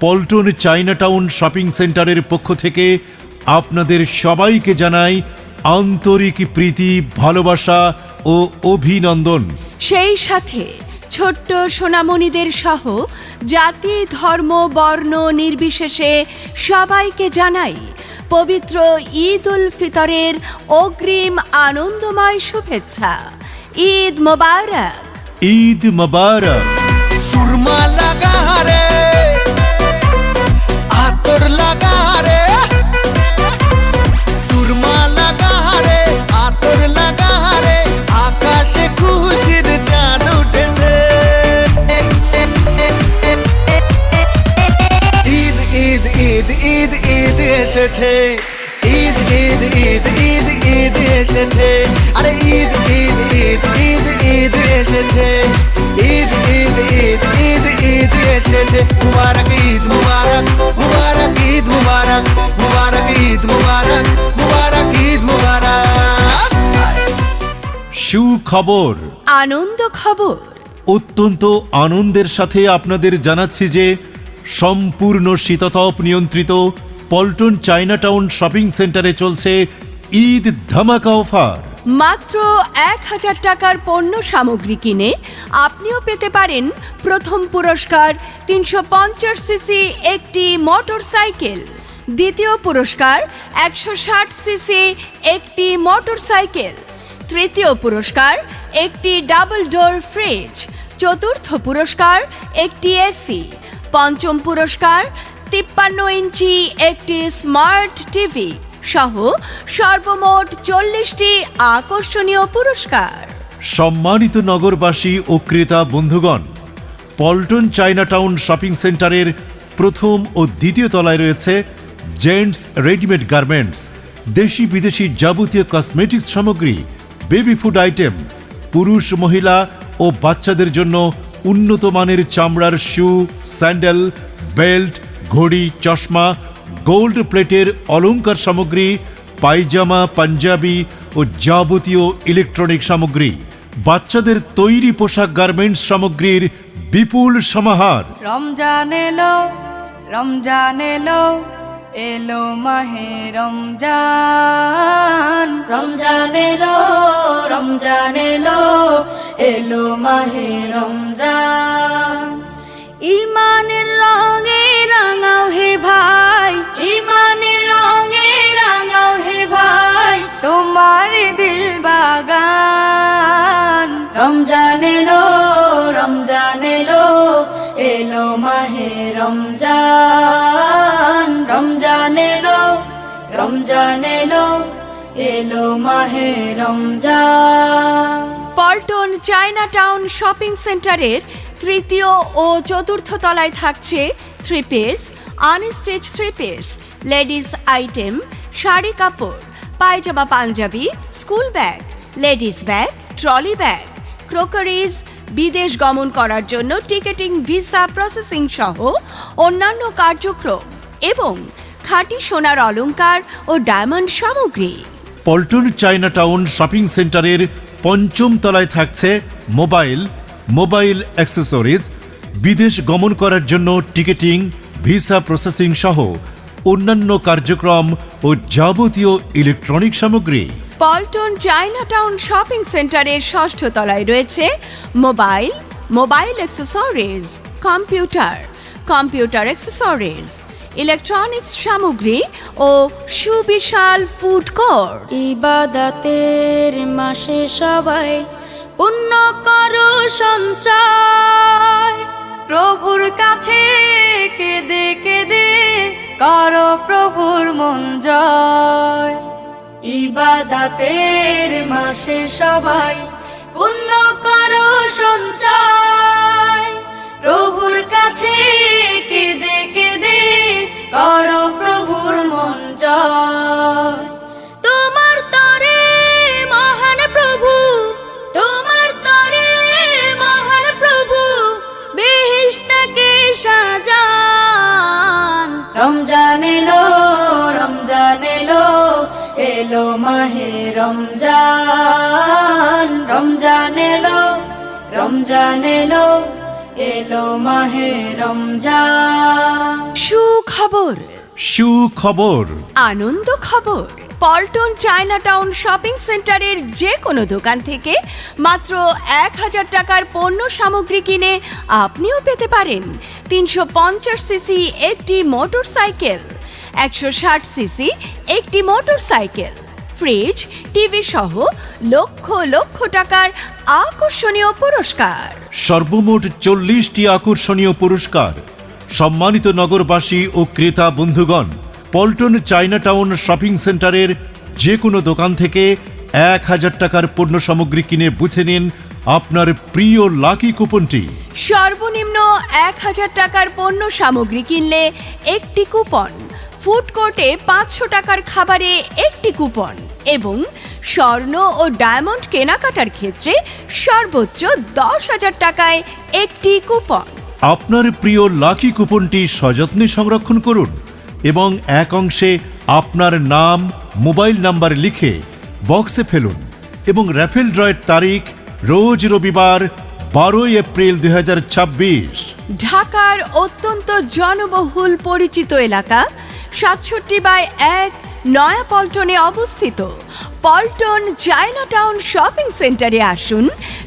Paltan Chinatown shopping সেন্টারের পক্ষ থেকে আপনাদের সবাইকে জানাই আন্তরিক প্রীতি ভালোবাসা ও অভিনন্দন। সেই সাথে ছোট্ট সোনামণিদের সহ জাতি ধর্ম বর্ণ নির্বিশেষে সবাইকে জানাই পবিত্র ঈদ উল ফিতরের অগ্রিম আনন্দময় শুভেচ্ছা। ঈদ মোবারক। ঈদ মোবারক। এসেছে। ঈদ ঈদ ঈদ ঈদ ঈদ এসেছে। আরে ঈদ ঈদ ঈদ ঈদ ঈদ এসেছে। ঈদ ঈদ ঈদ ঈদ ঈদ এসেছে। মুবারক ঈদ মুবারক মুবারক ঈদ মুবারক মুবারক ঈদ মুবারক মুবারক ঈদ মুবারক। সুখবর। আনন্দ খবর। অত্যন্ত আনন্দের সাথে আপনাদের জানাচ্ছি যে সম্পূর্ণ শীততাপ নিয়ন্ত্রিত পল্টন চাইনাটাউন শপিং সেন্টারে চলছে ঈদ ধামাকা অফার। মাত্র এক হাজার টাকার পণ্য সামগ্রী কিনে আপনিও পেতে পারেন প্রথম পুরস্কার তিনশো পঞ্চাশ সিসি একটি মোটর সাইকেল দ্বিতীয় পুরস্কার একশো ষাট সিসি একটি মোটর সাইকেল তৃতীয় পুরস্কার একটি ডাবল ডোর ফ্রিজ, চতুর্থ পুরস্কার একটি এসি, পঞ্চম পুরস্কার তিপ্পান্ন ইঞ্চি একটি স্মার্ট টিভি সহ সর্বমোট চল্লিশটি আকর্ষণীয় পুরস্কার। সম্মানিত নগরবাসী ও ক্রেতা বন্ধুগণ, পল্টন চাইনাটাউন শপিং সেন্টারের প্রথম ও দ্বিতীয় তলায় রয়েছে জেন্টস রেডিমেড গার্মেন্টস, দেশি বিদেশি যাবতীয় কসমেটিক্স সামগ্রী, বেবি ফুড আইটেম, পুরুষ, মহিলা ও বাচ্চাদের জন্য উন্নত মানের চামড়ার শু, স্যান্ডেল, বেল্ট ঘড়ি, চশমা, গোল্ড প্লেটের অলংকার সামগ্রী, পায়জামা, পাঞ্জাবি ও যাবতীয় ইলেকট্রনিক সামগ্রী, বাচ্চাদের তৈরি পোশাক গার্মেন্টস সামগ্রীর বিপুল সমাহার। রমজান এলো রমজান এলো এলো মাহে রমজান। রমজান এলো রমজান এলো এলো মাহে রমজান। ইমানের রঙে মাহে রমজান রমজান এলো রমজান এলো এলো মাহে Ramzan. Paltan China Town shopping সেন্টারের তৃতীয় ও চতুর্থ তলায় থাকছে three piece unstitched three piece ladies item sari কাপড়, pyjama panjabi school bag ladies bag trolley bag crockeries বিদেশ গমন করার জন্য টিকেটিং ভিসা প্রসেসিং সহ অন্যান্য কার্যক্রম এবং খাঁটি সোনার অলংকার ও ডায়মন্ড সামগ্রী। পল্টন চাইনাটাউন শপিং সেন্টারের পঞ্চম তলায় থাকছে মোবাইল মোবাইল অ্যাক্সেসরিজ, বিদেশ গমন করার জন্য টিকেটিং, ভিসা প্রসেসিং সহ অন্যান্য কার্যক্রম ও যাবতীয় ইলেকট্রনিক সামগ্রী। পল্টন চায়না টাউন শপিং সেন্টারের ষষ্ঠ তলায় রয়েছে mobile mobile accessories, computer computer accessories, electronics সামগ্রী ও সুবিশাল ফুড কোর্ট। ইবাদাতের মাসে সবাই পুণ্য করো সঞ্চয়। প্রভুর কাছে কেঁদে কেঁদে করো প্রভুর মন জয়। ইবাদাতের মাসে সবাই পুণ্য করো সঞ্চয়। প্রভুর কাছে কেঁদে কেঁদে করো প্রভুর মন এলো মাহে রমজান রমজান এলো রমজান এলো এলো মাহে রমজান। সুখবর। সুখবর। আনন্দ খবর। পল্টন চায়না টাউন শপিং সেন্টারের যে কোনো দোকান থেকে মাত্র এক হাজার টাকার পণ্য সামগ্রী কিনে আপনিও পেতে পারেন। তিনশো পঞ্চাশ সিসি একটি মোটর সাইকেল একশো ষাট সিসি একটি মোটর সাইকেল ফ্রিজ টিভি সহ লক্ষ লক্ষ টাকার আকর্ষণীয় পুরস্কার। সর্বমোট চল্লিশটি আকর্ষণীয় পুরস্কার। সম্মানিত নগরবাসী ও ক্রেতা বন্ধুগণ পল্টন চায়না টাউন শপিং সেন্টারের যে কোনো দোকান থেকে এক হাজার টাকার পণ্য সামগ্রী কিনে বুঝে নিন আপনার প্রিয় লাকি কুপনটি। সর্বনিম্ন এক হাজার টাকার পণ্য সামগ্রী কিনলে একটি কুপন। ফুড কোর্টে পাঁচশো টাকার খাবারে একটি কুপন এবং স্বর্ণ ও ডায়মন্ড কেনাকাটার ক্ষেত্রে সর্বোচ্চ দশ হাজার টাকায় একটি কুপন। আপনার প্রিয় লাকি কুপনটি সযত্নে সংরক্ষণ করুন এবং এক অংশে আপনার নাম, মোবাইল নাম্বার লিখে বক্সে ফেলুন এবং র্যাফেল ড্রয়ের তারিখ রোজ রবিবার বারোই এপ্রিল দুই ঢাকার অত্যন্ত জনবহুল পরিচিত এলাকা সাতষট্টি বাই এক নয়া পল্টনে অবস্থিত। পল্টন চায়না টাউন শপিং সেন্টারে আসুন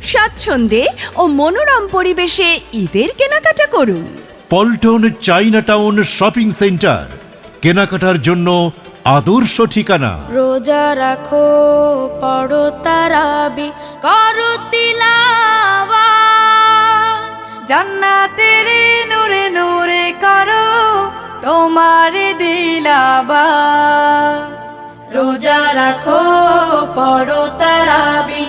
স্বাচ্ছন্দ্যে ও মনোরম পরিবেশে ঈদের কেনাকাটা করুন। Paltan China Town shopping centre কেনাকাটার জন্য আদর্শ ঠিকানা। রোজা রাখো পড়ো তারাবি করো তিলাওয়া জান্নাতের নূরে নূরে করো তোমার দিলাবা রোজা রাখো পড়ো তারাবি